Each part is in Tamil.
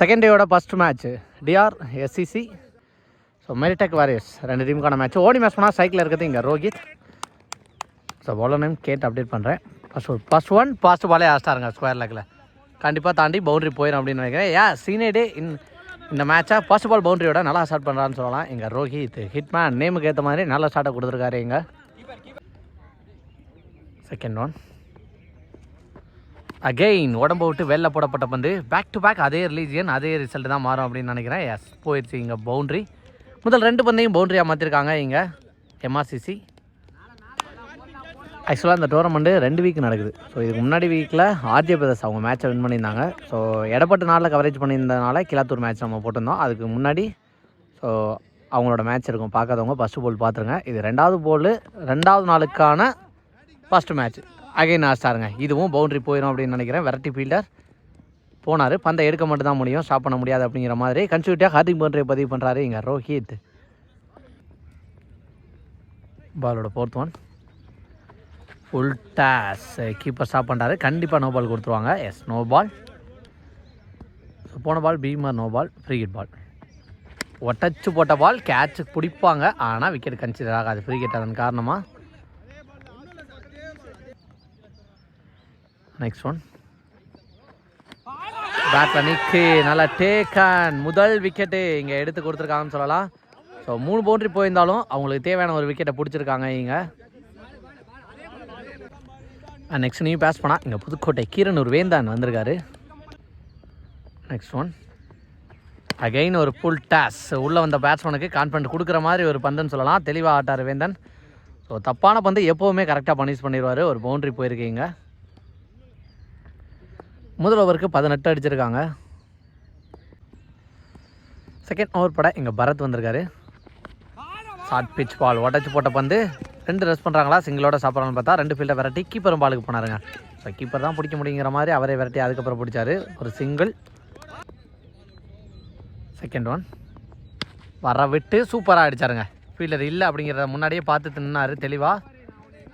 Second டேயோட first match TR SCC so மெரிடெக் warriors ரெண்டு டீமுக்கான மேட்ச் ஓடி மேட்ச் பண்ணால் சைக்கிளில் இருக்கிறது இங்கே ரோஹித். ஸோ பவுலர் நேம் கேட்டு அப்டேட் பண்ணுறேன் ஃபஸ்ட் ஃபஸ்ட் ஒன் ஃபாஸ்ட் பாலே ஆஸ்டாருங்க ஸ்கொயர் லெக்கில் கண்டிப்பாக தாண்டி பவுண்டரி போயிடும் அப்படின்னு நினைக்கிறேன். ஏன் சீனேடே இன் இந்த மேட்சை ஃபர்ஸ்ட் பால் பவுண்டரியோட நல்லா ஸ்டார்ட் பண்ணுறான்னு சொல்லலாம். எங்கள் ரோஹித் ஹிட்மேன் நேமுக்கு ஏற்ற மாதிரி நல்ல ஸ்டார்ட்டை கொடுத்துருக்காரு எங்கள் செகண்ட் ஒன் அகெயின் உடம்பு விட்டு வெளில போடப்பட்ட பந்து பேக் டு பேக் அதே ரிலீஜியன் அதே ரிசல்ட் தான் மாறும் அப்படின்னு நினைக்கிறேன். எஸ் போயிடுச்சு இங்கே பவுண்ட்ரி முதல் ரெண்டு பந்தையும் பவுண்டரியாக மாற்றிருக்காங்க இங்கே எம்ஆர்சிசி ஆக்சுவலாக இந்த டோர்னமெண்ட்டு ரெண்டு வீக் நடக்குது. ஸோ இதுக்கு முன்னாடி வீக்கில் ஆர்ஜே பிரதர்ஸ் அவங்க மேட்சை வின் பண்ணியிருந்தாங்க. ஸோ எடப்பட்டு நாளில் கவரேஜ் பண்ணியிருந்தனால கிளாத்தூர் மேட்ச் நம்ம போட்டிருந்தோம். அதுக்கு முன்னாடி ஸோ அவங்களோட மேட்ச் இருக்கும். பார்க்காதவங்க ஃபஸ்ட்டு போல் பார்த்துருங்க. இது ரெண்டாவது போல் ரெண்டாவது நாளுக்கான ஃபஸ்ட்டு மேட்ச் அகைன் ஆஸ்டாருங்க இதுவும் பவுண்டரி போயிடும் அப்படின்னு நினைக்கிறேன். வெரைட்டி ஃபீல்டர் போனார். பந்தை எடுக்க மட்டும் தான் முடியும். ஸ்டாப் பண்ண முடியாது அப்படிங்கிற மாதிரி. கன்சியூட்டியாக ஹார்திக் பவுண்டரியை பதிவு பண்ணுறாரு இங்கே ரோஹித். பாலோட fourth one full toss keeper stop பண்ணுறாரு கண்டிப்பாக நோ பால் கொடுத்துருவாங்க. எஸ் நோ பால் போன ball beamer no ball free hit ball ஒட்டச்சு போட்ட பால் கேட்சுக்கு பிடிப்பாங்க. ஆனால் விக்கெட் கன்சிடர் ஆகாது. ஃப்ரீ ஹிட் அதன் காரணமாக நெக்ஸ்ட் ஒன் பேட் நிற்கு நல்லா டேக்கன் முதல் விக்கெட்டு இங்கே எடுத்து கொடுத்துருக்காங்கன்னு சொல்லலாம். ஸோ மூணு பவுண்ட்ரி போயிருந்தாலும் அவங்களுக்கு தேவையான ஒரு விக்கெட்டை பிடிச்சிருக்காங்க இங்கே நெக்ஸ்ட் நீ பேஸ் பண்ணால் இங்கே புதுக்கோட்டை கீரன் ஒரு வேந்தான் வந்திருக்காரு. நெக்ஸ்ட் ஒன் அகைன் ஒரு ஃபுல் டேஸ் உள்ளே வந்த பேட்ஸ்மேனுக்கு கான்ஃபிடன்ட் கொடுக்குற மாதிரி ஒரு பந்துன்னு சொல்லலாம். தெளிவாக ஆட்டார் வேந்தன். ஸோ தப்பான பந்து எப்போவுமே கரெக்டாக பனிஷ் பண்ணிடுவார் ஒரு பவுண்டரி போயிருக்கீங்க முதல் ஓவருக்கு பதினெட்டு அடிச்சிருக்காங்க. செகண்ட் ஓவர் பட இங்கே பரத் வந்திருக்காரு. ஷார்ட் பிச் பால் உடச்சி போட்ட பந்து. ரெண்டு ரெஸ்ட் பண்ணுறாங்களா சிங்கிளோட சாப்பிட்றாங்கன்னு பார்த்தா ரெண்டு ஃபீல்டை விரட்டி கீப்பரும் பாலுக்கு போனாருங்க. ஸோ கீப்பர் தான் பிடிக்க முடியுங்கிற மாதிரி அவரே விரட்டி அதுக்கப்புறம் பிடிச்சாரு. ஒரு சிங்கிள் செகண்ட் ஒன் வர விட்டு சூப்பராக அடித்தாருங்க ஃபீல்டர் இல்லை அப்படிங்கிறத முன்னாடியே பார்த்து நின்னாரு தெளிவாக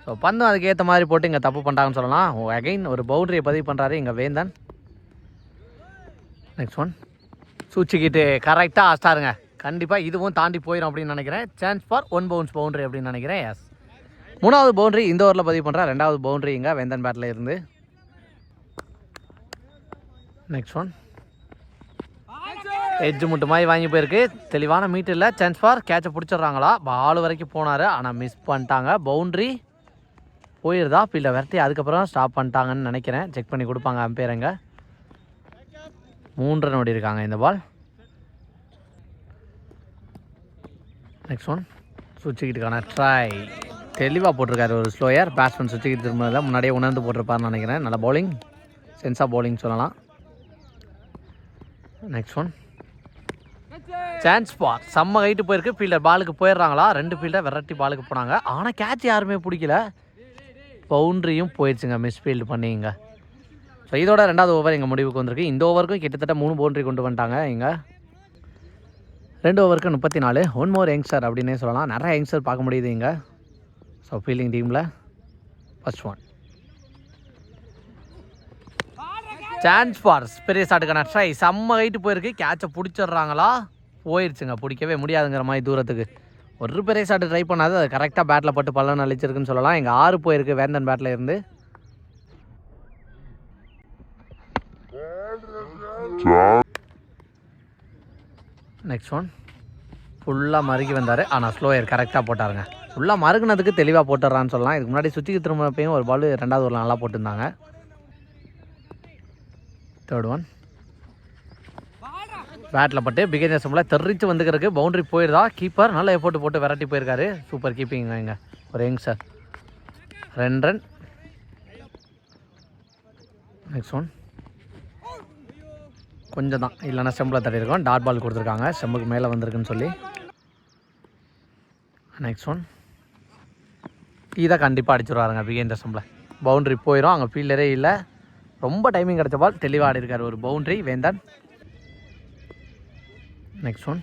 ஸோ பந்தும் அதுக்கு ஏற்ற மாதிரி போட்டு இங்கே தப்பு பண்ணுறாங்கன்னு சொல்லலாம். Oh, அகைன் ஒரு பவுண்டரியை பதிவு பண்ணுறாரு இங்கே வேந்தன். நெக்ஸ்ட் ஒன் சூச்சிக்கிட்டு கரெக்டாக ஆஸ்டாருங்க கண்டிப்பாக இதுவும் தாண்டி போயிடும் அப்படின்னு நினைக்கிறேன். Chance for one bounce boundary அப்படின்னு நினைக்கிறேன். எஸ் மூணாவது பவுண்டரி இந்த ஓவரில் பதிவு பண்ணுறேன் ரெண்டாவது பவுண்டரி இங்கே வேந்தன் பேட்டில் இருந்து. நெக்ஸ்ட் ஒன் எஜ்ஜு முட்டு மாதிரி வாங்கி போயிருக்கு. தெளிவான மீட் இல்லை. Chance for கேட்சை பிடிச்சிடுறாங்களா? பால் வரைக்கும் போனார். ஆனால் மிஸ் பண்ணிட்டாங்க. பவுண்ட்ரி போயிருதா? ஃபீல்டை விரட்டி அதுக்கப்புறம் ஸ்டாப் பண்ணிட்டாங்கன்னு நினைக்கிறேன். செக் பண்ணி கொடுப்பாங்க அம்பேருங்க மூன்று ரன் இருக்காங்க இந்த பால் நெக்ஸ்ட் ஒன் சுவிட்சுக்கிட்டுக்கான ட்ரை தெளிவாக போட்டிருக்காரு ஒரு ஸ்லோயர் பேட்ஸ்மேன் சுவிட்சுக்கிட்டு திரும்பினதில் முன்னாடியே உணர்ந்து போட்டிருப்பாருன்னு நினைக்கிறேன். நல்ல பவுலிங் சென்ஸாக பவுலிங் சொல்லலாம். நெக்ஸ்ட் ஒன் சான்ஸ் பார் செம்ம ஹைட்டு போயிருக்கு. ஃபீல்டர் பாலுக்கு போயிடுறாங்களா? ரெண்டு ஃபீல்டர் விரட்டி பாலுக்கு போனாங்க. ஆனால் கேட்ச் யாருமே பிடிக்கல. பவுண்ட்ரியும் போயிடுச்சுங்க மிஸ்ஃபீல்டு பண்ணிங்க. ஸோ இதோட ரெண்டாவது ஓவர் எங்கள் முடிவுக்கு வந்திருக்கு. இந்த ஓவருக்கும் கிட்டத்தட்ட மூணு பவுண்ட்ரி கொண்டு வந்துட்டாங்க இங்கே. ரெண்டு ஓவருக்கு முப்பத்தி நாலு ஒன் மோர் யங்ஸ்டர் அப்படின்னே சொல்லலாம். நிறைய யங்ஸ்டர் பார்க்க முடியுது இங்கே. ஸோ ஃபீல்டிங் டீமில் ஃபஸ்ட் ஒன் சான்ஸ் ஃபார் பெரிய ஷாட்டுக்கான ட்ரை செம்ம ஹைட்டு போயிருக்கு. கேட்சை பிடிச்சிடுறாங்களா? போயிடுச்சுங்க பிடிக்கவே முடியாதுங்கிற மாதிரி தூரத்துக்கு. ஒரு பெரிய ஷாட்டு ட்ரை பண்ணாது அது கரெக்டாக பேட்டில் பட்டு பல்லன் அழிச்சிருக்குன்னு சொல்லலாம். எங்கள் ஆறு போயிருக்கு வேந்தன் பேட்டில் இருந்து. நெக்ஸ்ட் ஒன் ஃபுல்லாக மறுகி வந்தார். ஆனால் ஸ்லோயர் கரெக்டாக போட்டாருங்க. ஃபுல்லாக மறுக்கினதுக்கு தெளிவாக போட்டுறான்னு சொல்லலாம். இதுக்கு முன்னாடி சுற்றிக்கு திரும்பினப்பையும் ஒரு பால் ரெண்டாவது ஒரு நல்லா போட்டிருந்தாங்க. தேர்ட் ஒன் பேட்டில் பட்டு பிகேஜ் சிம்பில் தெரிச்சு வந்துக்கிறதுக்கு பவுண்டரி போயிருதா? கீப்பர் நல்லா எஃபோர்ட் போட்டு விரட்டி போயிருக்காரு. சூப்பர் கீப்பிங் இங்கே. ஒரு யங் சார் ரெண்டு ரன் நெக்ஸ்ட் ஒன் கொஞ்சம் தான். இல்லைன்னா செம்பில் தட்டியிருக்கோம். டாட் பால் கொடுத்துருக்காங்க. செம்புக்கு மேலே வந்திருக்குன்னு சொல்லி. நெக்ஸ்ட் ஒன் இதை கண்டிப்பாக அடிச்சுருவாருங்க பிகேந்திர செம்பில் பவுண்ட்ரி போயிடும் அங்கே ஃபீல்டரே இல்லை. ரொம்ப டைமிங் கிடச்ச பால் தெளிவாக ஆடிருக்காரு. ஒரு boundary Vendhan. Next one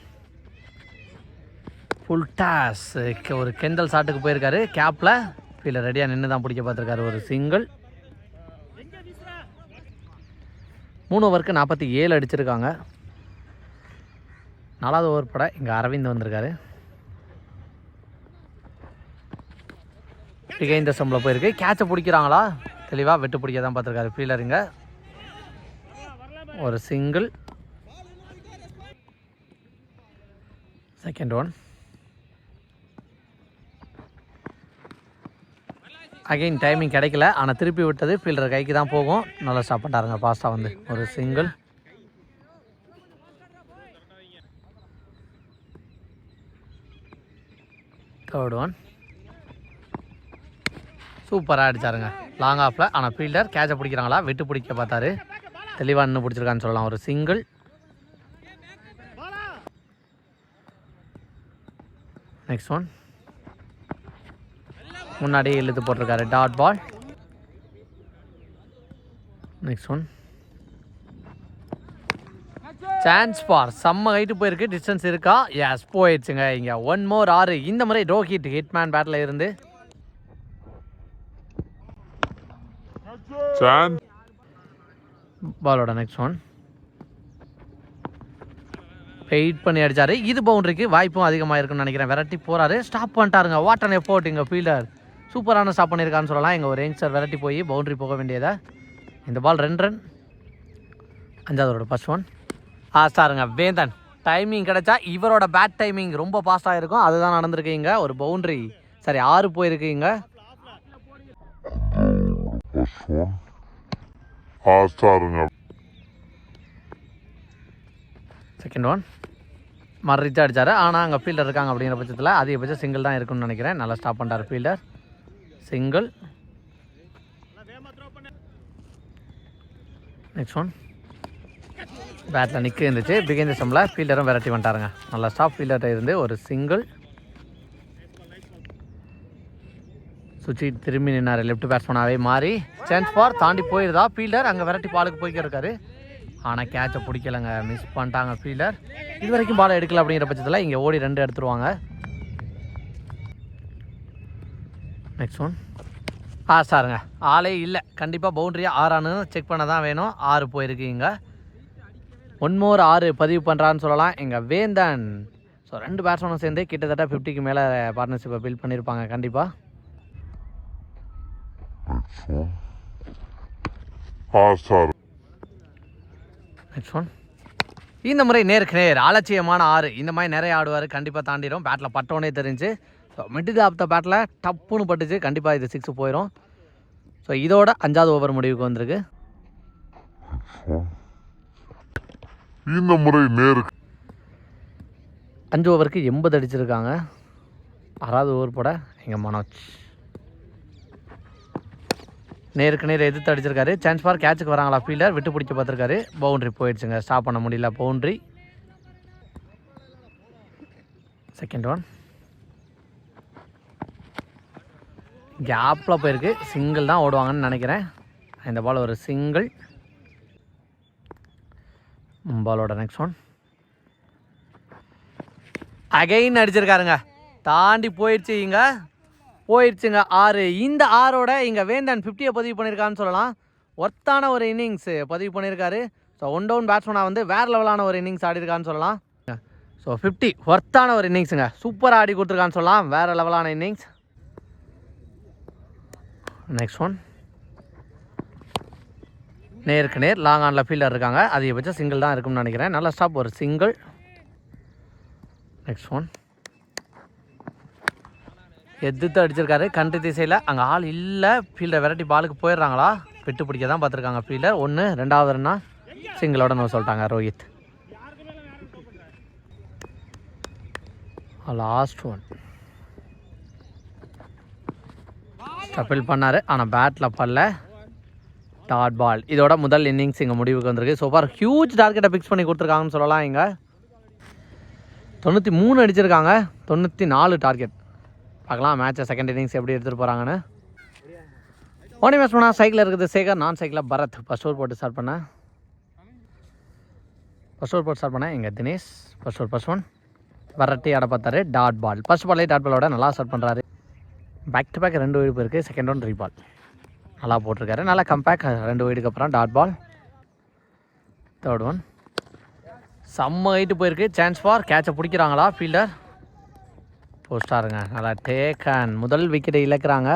full toss ஒரு கெண்டல் ஷாட்டுக்கு போயிருக்காரு. கேப்பில் ஃபீல்டர் ரெடியாக நின்று தான் பிடிக்க பார்த்துருக்காரு. ஒரு சிங்கிள் மூணு ஓவருக்கு நாற்பத்தி ஏழு அடிச்சிருக்காங்க. நாலாவது ஓவர் பட இங்கே அரவிந்த் வந்திருக்காரு. இந்த சம்பில் போயிருக்கு. கேட்சை பிடிக்கிறாங்களா? தெளிவாக வெட்டு பிடிக்க தான் பார்த்துருக்காரு ஃபீலருங்க ஒரு single second one. Again timing கிடைக்கல. ஆனால் திருப்பி விட்டது. ஃபீல்டர் கைக்கு தான் போகும். நல்லா ஸ்டாப் பண்ணிட்டாருங்க ஃபாஸ்ட்டாக வந்து ஒரு சிங்கிள் தேர்ட் ஒன் சூப்பராக அடித்தாருங்க லாங் ஆஃபில் ஆனால் ஃபீல்டர் கேட்சை பிடிக்கிறாங்களா? விட்டு பிடிக்க பார்த்தாரு. தெளிவாக நின்று பிடிச்சிருக்கான்னு சொல்லலாம். ஒரு சிங்கிள் நெக்ஸ்ட் ஒன் முன்னாடியே இழுத்து போட்டிருக்காரு. Dot ball next one chance for செம்ம ஹைட்டு போயிருக்கு. டிஸ்டன்ஸ் இருக்கா? எஸ் போயிடுச்சுங்க. இங்கே ஒன் மோர் ஆறு. இந்த முறை ரோஹித் ஹிட்மேன் பேட்டில் இருந்து. பாலோட நெக்ஸ்ட் ஒன் வெயிட் பண்ணி அடிச்சாரு. இது பவுண்டரிக்கு வாய்ப்பும் அதிகமாக இருக்குன்னு நினைக்கிறேன். விரட்டி போகிறாரு ஸ்டாப் பண்ணிட்டாருங்க. வாட் அண்ட் எஃபோர்ட் இங்கே ஃபீல்டர் சூப்பரான ஸ்டாப் பண்ணியிருக்கான்னு சொல்லலாம். எங்கள் ஒரு ரேஞ்சர் விரட்டி போய் பவுண்டரி போக வேண்டியதா. இந்த பால் ரெண்டு ரன் அஞ்சாவதோட ஃபர்ஸ்ட் ஒன் ஆ ஸ்டாருங்க வேந்தன். டைமிங் கிடைச்சா இவரோட பேட் டைமிங் ரொம்ப ஃபாஸ்ட்டாக இருக்கும். அதுதான் நடந்திருக்கீங்க ஒரு பவுண்ட்ரி சரி ஆறு போயிருக்கீங்க ஆ First one. ஆஸ்டாருங்க செகண்ட் ஒன் மறிச்சு அடித்தார் ஆனால் அங்கே ஃபீல்டர் இருக்காங்க அப்படிங்கிற பட்சத்தில் அதிகபட்சம் சிங்கிள் தான் இருக்கும்னு நினைக்கிறேன். நல்லா ஸ்டாப் பண்ணிட்டார் ஃபீல்டர் சிங்கிள் நெக்ஸ்ட் ஒன் பேட்டில் நிற்க இருந்துச்சு. பிகைந்த சம்பளம் ஃபீல்டரும் விரட்டி வந்துட்டாருங்க. நல்லா ஸ்டாப் ஃபீல்டர்கிட்ட இருந்து ஒரு சிங்கிள் சுச்சி திரும்பி நின்னார். லெஃப்ட் பேட்ஸ்மேனாகவே மாறி. சான்ஸ் ஃபார் தாண்டி போயிருதா? ஃபீல்டர் அங்கே விரட்டி பாலுக்கு போய்க்கிருக்காரு ஆனால் கேட்சை பிடிக்கலங்க. மிஸ் பண்ணிட்டாங்க ஃபீல்டர் இது வரைக்கும் பால் எடுக்கல அப்படிங்கிற பட்சத்தில் இங்கே ஓடி ரெண்டு எடுத்துருவாங்க. நெக்ஸ்ட் ஒன் ஆ சாருங்க. ஆளே இல்லை. கண்டிப்பாக பவுண்டரியாக ஆறானு செக் பண்ண தான் வேணும். ஆறு போயிருக்கு இங்கே. ஒன் மோர் ஆறு பதிவு பண்ணுறான்னு சொல்லலாம். எங்கள் வேந்தன். ஸோ ரெண்டு பேட்ஸ்மேனும் சேர்ந்து கிட்டத்தட்ட ஃபிஃப்டிக்கு மேலே பார்ட்னர்ஷிப்பை பில்ட் பண்ணியிருப்பாங்க கண்டிப்பாக ஆ சார். நெக்ஸ்ட் ஒன் இந்த முறை நேருக்கு நேர் அலட்சியமான ஆறு. இந்த மாதிரி நிறைய ஆடுவார் கண்டிப்பாக தாண்டிடும் பேட்டில் பட்டோனே தெரிஞ்சு. ஸோ மிடில் ஆஃப் த பேட்டில் டப்புன்னு பட்டுச்சு. கண்டிப்பாக இது சிக்ஸ் போயிடும் ஸோ இதோட அஞ்சாவது ஓவர் முடிவுக்கு வந்திருக்கு. இந்த முறை நேருக்கு அஞ்சு ஓவருக்கு எண்பது அடிச்சிருக்காங்க. ஆறாவது ஓவர் போட எங்கள் மனோஜ். நேருக்கு நேர் எதிர்த்து அடிச்சிருக்காரு. சான்ஸ் பார் கேட்சுக்கு வராங்களா? ஃபீல்டர் விட்டு பிடிச்சி பார்த்துருக்காரு. பவுண்ட்ரி போயிடுச்சுங்க. ஸ்டாப் பண்ண முடியல. பவுண்ட்ரி செகண்ட் ஒன் கேப்பில் போயிருக்கு. சிங்கிள் தான் ஓடுவாங்கன்னு நினைக்கிறேன். இந்த பால் ஒரு சிங்கிள் பாலோட நெக்ஸ்ட் ஒன் அகைன் அடிச்சிருக்காருங்க. தாண்டி போயிடுச்சு இங்கே. போயிடுச்சுங்க ஆறு. இந்த ஆறோட இங்கே வேந்தன் ஃபிஃப்டியை பதிவு பண்ணியிருக்கான்னு சொல்லலாம். ஒர்த்தான ஒரு இன்னிங்ஸு பதிவு பண்ணியிருக்காரு ஸோ ஒன் டவுன் பேட்ஸ்மேனாக வந்து வேறு லெவலான ஒரு இன்னிங்ஸ் ஆடிருக்கான்னு சொல்லலாம். ஸோ ஃபிஃப்டி ஒர்த்தான ஒரு இன்னிங்ஸுங்க. சூப்பராக ஆடி கொடுத்துருக்கான்னு சொல்லலாம். வேறு லெவலான இன்னிங்ஸ். நெக்ஸ்ட் ஒன் நேருக்கு நேர் லாங் ஆனில் ஃபீல்டர் இருக்காங்க. அதிகபட்சம் சிங்கிள் தான் இருக்கும்னு நினைக்கிறேன். நல்ல ஸ்டாப் ஒரு சிங்கிள் நெக்ஸ்ட் ஒன் எதிர்த்து அடிச்சிருக்காரு. கண்ட்ரி திசையில் அங்கே ஆள் இல்லை. ஃபீல்டை விரட்டி பாலுக்கு போயிடுறாங்களா? விட்டு பிடிக்க தான் பார்த்துருக்காங்க ஃபீல்டர் ஒன்று ரெண்டாவது ரன்னா சிங்கிளோட நம்ம சொல்லிட்டாங்க ரோஹித். லாஸ்ட் ஒன் ஸ்டப்பில் பண்ணார். ஆனால் பேட்டில் பல்ல. டாட் பால் இதோட முதல் இன்னிங்ஸ் இங்கே முடிவுக்கு வந்திருக்கு. ஸோ ஃபார் ஹியூஜ் டார்கெட்டை ஃபிக்ஸ் பண்ணி கொடுத்துருக்காங்கன்னு சொல்லலாம் இங்கே. தொண்ணூற்றி மூணு அடிச்சிருக்காங்க. தொண்ணூற்றி நாலு டார்கெட் பார்க்கலாம். மேட்சை செகண்ட் இன்னிங்ஸ் எப்படி எடுத்துகிட்டு போகிறாங்கன்னு ஓனி மேட்ச் பண்ணால் சைக்கிளில் இருக்குது. சேகர் நான் சைக்கிளில் பரத். ஃபஸ்ட் ஓவர் போட்டு ஸ்டார்ட் பண்ணேன் ஃபஸ்ட் ஓவர் போட்டு ஸ்டார்ட் பண்ணேன் எங்கள் Dinesh. First over first one வரட்டி ஆட பார்த்தாரு. டாட் பால் ஃபஸ்ட் பாலே டாட் பாலோட நல்லா ஸ்டார்ட் பண்ணுறாரு பேக் டு பேக் ரெண்டு வீடு இருக்குது செகண்ட் ஒன் ரீபால் நல்லா போட்டிருக்காரு. நல்லா கம்பேக் ரெண்டு வீடுக்கு அப்புறம் டாட் பால் தேர்ட் ஒன் செம்ம ஹைட்டு போயிருக்கு. சான்ஸ் ஃபார் கேட்சை பிடிக்கிறாங்களா ஃபீல்டர் போஸ்டாருங்க. நல்லா டேக் அண்ட் முதல் விக்கெட்டை இழக்கிறாங்க.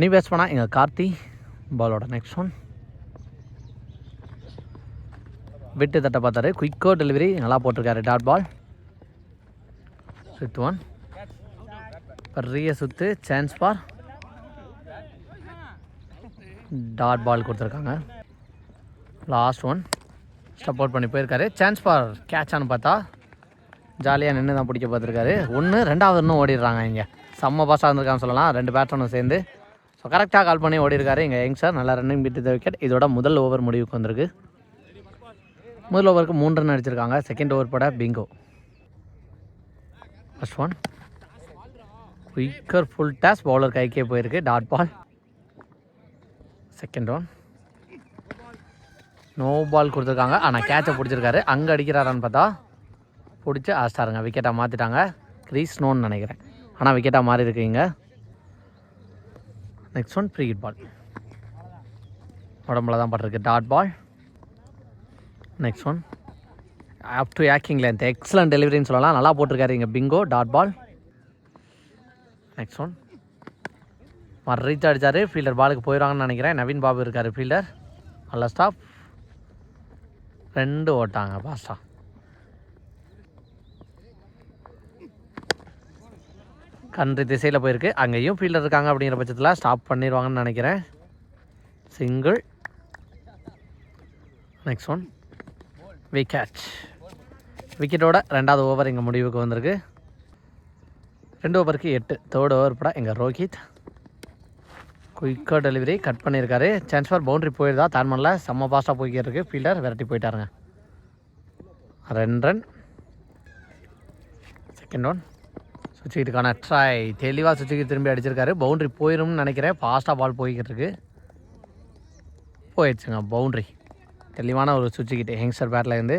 நீ பேஸ் போனால் எங்கள் கார்த்தி பாலோட நெக்ஸ்ட் ஒன் விட்டு தட்ட பார்த்தாரு. குயிக்கோ டெலிவரி நல்லா போட்டிருக்காரு டாட் பால் ஃபிஃப்த் ஒன் பெரிய சுத்து சான்ஸ் பார் டாட் பால் கொடுத்துருக்காங்க. லாஸ்ட் ஒன் சப்போர்ட் பண்ணி போயிருக்காரு. சான்ஸ் ஃபார் கேட்சான்னு பார்த்தா ஜாலியாக நின்று தான் பிடிக்க பார்த்துருக்காரு. ஒன்று ரெண்டாவது இன்னும் ஓடிடுறாங்க இங்கே. செம்ம பாஸாக இருந்திருக்கான்னு சொல்லலாம். ரெண்டு பேட்ஸ்மேனும் சேர்ந்து. ஸோ கரெக்டாக கால் பண்ணி ஓடிருக்காரு இங்கே யங் சார் நல்லா ரன்னிங் பிட்டு விக்கெட் இதோட முதல் ஓவர் முடிவுக்கு வந்திருக்கு. முதல் ஓவருக்கு மூன்று ரன் அடிச்சிருக்காங்க. செகண்ட் ஓவர் போட Bingo first one quicker full toss bowler கைக்கே போயிருக்கு. Dot ball second one no ball கொடுத்துருக்காங்க. ஆனால் கேட்சை பிடிச்சிருக்காரு. அங்கே அடிக்கிறாரான்னு பார்த்தா பிடிச்சி ஆஸ்டாருங்க விக்கெட்டாக மாற்றிட்டாங்க கிரீஸ் நோன்னு நினைக்கிறேன். ஆனால் விக்கெட்டாக மாறி இருக்கீங்க நெக்ஸ்ட் ஒன் ப்ரீ பால் உடம்புல தான் பட்டிருக்கு. Dot ball next one up to yorking length excellent டெலிவரின்னு சொல்லலாம். நல்லா போட்டிருக்காரு இங்கே Bingo dot ball next one மறு ரீச் அடித்தார் ஃபீல்டர் பாலுக்கு போயிடுவாங்கன்னு நினைக்கிறேன். நவீன் பாபு இருக்கார் ஃபீல்டர் நல்ல ஸ்டாப் ரெண்டு ஓட்டாங்க பாஸ்டா கன்று திசையில் போயிருக்கு. அங்கேயும் ஃபீல்டர் இருக்காங்க அப்படிங்கிற பட்சத்தில் ஸ்டாப் பண்ணிடுவாங்கன்னு நினைக்கிறேன். சிங்கிள் நெக்ஸ்ட் ஒன் விக்கெட் விக்கெட்டோட ரெண்டாவது ஓவர் எங்கள் முடிவுக்கு வந்திருக்கு. ரெண்டு ஓவருக்கு எட்டு. தேர்ட் ஓவர் பட எங்கள் ரோஹித். குயிக்காக டெலிவரி கட் பண்ணியிருக்காரு. சான்ஸ் ஃபார் பவுண்டரி போயிருந்தா தான்மனில் செம்ம ஃபாஸ்ட்டாக போய்க்கிட்டு இருக்கு. ஃபீல்டர் விரட்டி போயிட்டாருங்க. ரெண்டு ரன் செகண்ட் ஒன் சுவிட்சுக்கிட்டுக்கான ட்ரை தெளிவாக சுவிட்சுக்கு திரும்பி அடிச்சிருக்காரு. பவுண்ட்ரி போயிடும்னு நினைக்கிறேன். ஃபாஸ்ட்டாக பால் போய்கிட்டு இருக்கு போயிடுச்சுங்க பவுண்ட்ரி தெளிவான ஒரு சுவிட்சுக்கிட்டு யங்ஸ்டர் பேட்டில் இருந்து.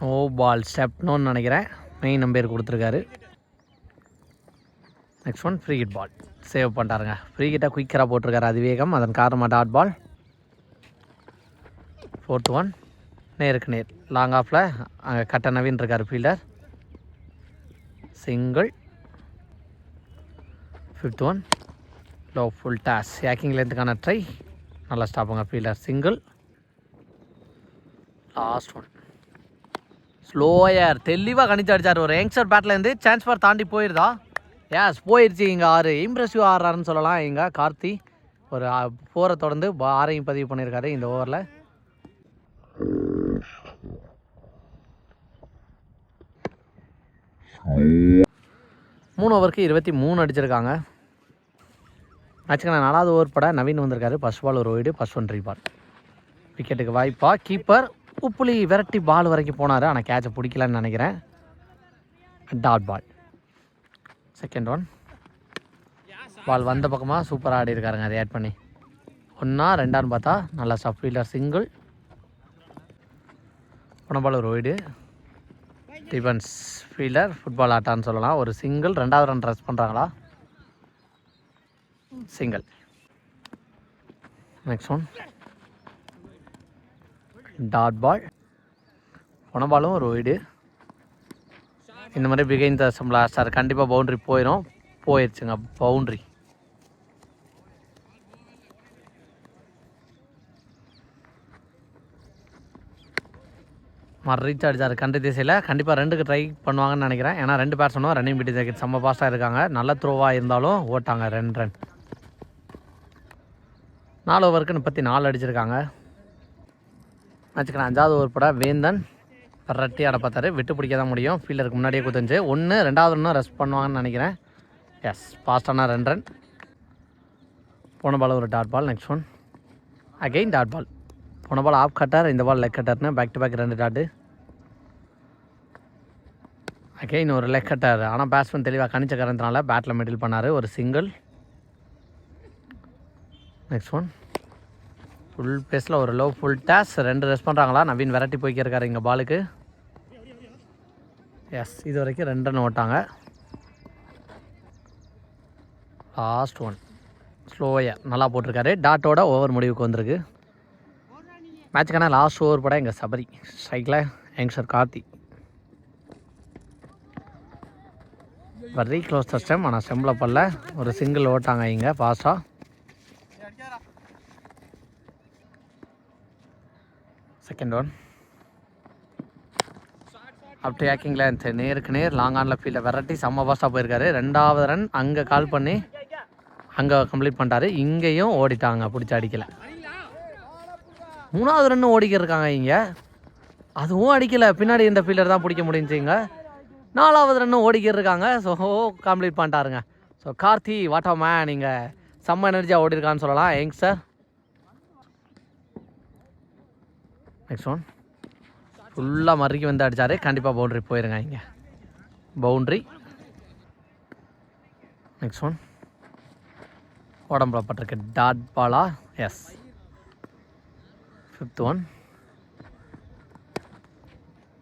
நோ பால் ஸ்டெப்னோன்னு நினைக்கிறேன். மெயின் நம்பர் கொடுத்துருக்காரு. Next one free hit ball save பண்ணிட்டாருங்க. Free ஹிட்டாக குயிக்கராக போட்டிருக்காரு அதிவேகம். அதன் காரணமாக டாட் பால் ஃபோர்த் ஒன் நேருக்கு நேர். லாங் ஆஃபில் அங்கே கட்ட நவீன் இருக்கார் fielder single fifth one low full toss yorking லென்த்துக்கான try நல்லா ஸ்டாப்புங்க fielder single last one slower தெளிவாக கணிச்சு அடிச்சார் ஒரு யங்ஸ்டர் பேட்லேருந்து சான்ஸ்ஃபார் தாண்டி போயிருதா? ஏஸ் போயிடுச்சு இங்கே ஆறு. இம்ப்ரெசிவ் ஆடுறாருன்னு சொல்லலாம். இங்கே கார்த்தி ஒரு ஃபோரை தொடர்ந்து ப- ஆறையும் பதிவு பண்ணியிருக்காரு இந்த ஓவரில் மூணு ஓவருக்கு இருபத்தி மூணு அடிச்சிருக்காங்க. ஆச்சுக்கண்ணா நாலாவது ஓவர் பட நவீன் வந்திருக்காரு. ஃபர்ஸ்ட் பால் ஒரு ஒய்டு ஒன் த்ரீ பால் விக்கெட்டுக்கு வாய்ப்பா. கீப்பர் உப்புளி விரட்டி பால் வரைக்கும் போனார். ஆனால் கேட்சை பிடிக்கலன்னு நினைக்கிறேன். Dot ball second one ball வந்த பக்கமாக சூப்பராக ஆடி இருக்காருங்க அதை ஆட் பண்ணி. ஒன்றா ரெண்டான்னு பார்த்தா நல்லா ஸ்டப் ஃபீல்டர் சிங்கிள் போன பால் ஒரு ஒய்டு டிஃபென்ஸ் ஃபீல்டர் ஃபுட்பால் ஆட்டான்னு சொல்லலாம். ஒரு சிங்கிள் ரெண்டாவது ரன் ரஸ் பண்ணுறாங்களா single next one dot ball போன பாலும் ஒரு ஒய்டு இந்த மாதிரி பிகைன் த சம் சார் கண்டிப்பாக பவுண்ட்ரி போயிடும் போயிடுச்சுங்க பவுண்ட்ரி மறு ரீச் அடிச்சார் கண்டு திசையில் கண்டிப்பாக ரெண்டுக்கு ட்ரை பண்ணுவாங்கன்னு நினைக்கிறேன். ஏன்னா ரெண்டு பேட்ஸ்மனும் ரன்னிங் பிடி ஜாக்கெட் செம்ம ஃபாஸ்ட்டாக இருக்காங்க. நல்ல த்ரோவாக இருந்தாலும் ஓட்டாங்க. ரெண்டு ரன் நாலு ஓவருக்கு முப்பத்தி நாலு அடிச்சிருக்காங்க. வச்சுக்கிறேன் அஞ்சாவது ஓவர் பட வேந்தன் ரெட்டி ஆட பார்த்தாரு. விட்டு பிடிக்க தான் முடியும் ஃபீல்டருக்கு முன்னாடியே குத்துஞ்சு ஒன்று ரெண்டாவது ஒன்றும் ரெஸ்ட் பண்ணுவாங்கன்னு நினைக்கிறேன். எஸ் ஃபாஸ்டான ரெண்டு ரன் போன பால் ஒரு dot ball next one again dot ball போன பால் ஆஃப் கட்டர் இந்த பால் லெக் கட்டார்னு பேக் டு பேக் ரெண்டு டாட்டு ஓகே ஒரு லெக் கட்டார் ஆனால் பேட்ஸ்மேன் தெளிவாக கணிச்ச காரணத்தினால பேட்டில் மிடில் பண்ணார். ஒரு சிங்கிள் நெக்ஸ்ட் ஒன் ஃபுல் பேஸில் ஒரு லோ ஃபுல் டேஸ் ரெண்டு ரெஸ்ட் பண்ணுறாங்களா நவீன் வெரைட்டி போய்க்கிருக்காரு இங்கே பாலுக்கு எஸ் இது வரைக்கும் ரெண்டு ரன் ஓட்டாங்க. லாஸ்ட் ஒன் ஸ்லோவையாக நல்லா போட்டிருக்காரு. டாட்டோட ஓவர் முடிவுக்கு வந்திருக்கு. மேட்சுக்கான லாஸ்ட் ஓவர் படம் எங்கள் சபரி. ஸ்ட்ரைக்கில் youngster Karthi. Very close the stump ஆனால் ஸ்டெம்பில் பல்ல ஒரு சிங்கிள் ஓட்டாங்க இங்கே ஃபாஸ்ட்டாக செகண்ட் ஒன் அப் டு நேருக்கு நேர் லாங் ஆனில் ஃபீல்டை விரட்டி செம்ம பாஸ்டாக போயிருக்காரு. ரெண்டாவது ரன் அங்கே கால் பண்ணி அங்கே கம்ப்ளீட் பண்ணிட்டாரு. இங்கேயும் ஓடிட்டாங்க பிடிச்ச அடிக்கலை. மூணாவது ரன்னு ஓடிக்க இருக்காங்க இங்கே. அதுவும் அடிக்கலை. பின்னாடி இந்த ஃபீல்டர் தான் பிடிக்க முடிஞ்சுங்க நாலாவது ரன்னும் ஓடிக்கிட்டு இருக்காங்க so complete பண்ணிட்டாருங்க. So Karthi what a man நீங்கள் செம்ம எனர்ஜியாக ஓடிருக்கான்னு சொல்லலாம். யங்ஸ்டர் நெக்ஸ்ட் ஒன் ஃபுல்லாக மறுக்கி வந்து அடித்தார் கண்டிப்பாக பவுண்ட்ரி போயிருங்க இங்கே. பவுண்ட்ரி நெக்ஸ்ட் ஒன் உடம்புல பட்டிருக்கு டாட் பாலா எஸ் ஃபிஃப்த் ஒன்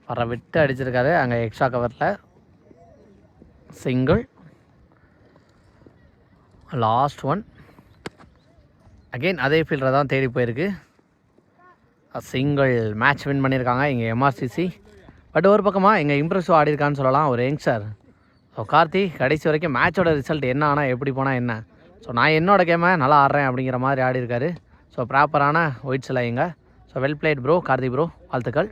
வர விட்டு அடிச்சிருக்காரு. அங்கே எக்ஸ்ட்ரா கவரில் சிங்கிள் லாஸ்ட் ஒன் அகெயின் அதே ஃபீல்டரை தான் தேடி போயிருக்கு. சிங்கிள் மேட்ச் வின் பண்ணியிருக்காங்க இங்கே எம்ஆர்சிசி பட் ஒரு பக்கமாக இங்கே இம்ப்ரெசிவ் ஆடிருக்கான்னு சொல்லலாம். ஒரு யங்ஸ்டர் ஸோ கார்த்தி கடைசி வரைக்கும் மேட்சோட ரிசல்ட் என்ன ஆனால் எப்படி போனால் என்ன? ஸோ நான் என்னோடய கேமை நல்லா ஆடுறேன் அப்படிங்கிற மாதிரி ஆடிருக்காரு ஸோ ப்ராப்பரான ஒயிட் இங்கே. So well played bro Karthi bro வாழ்த்துக்கள்.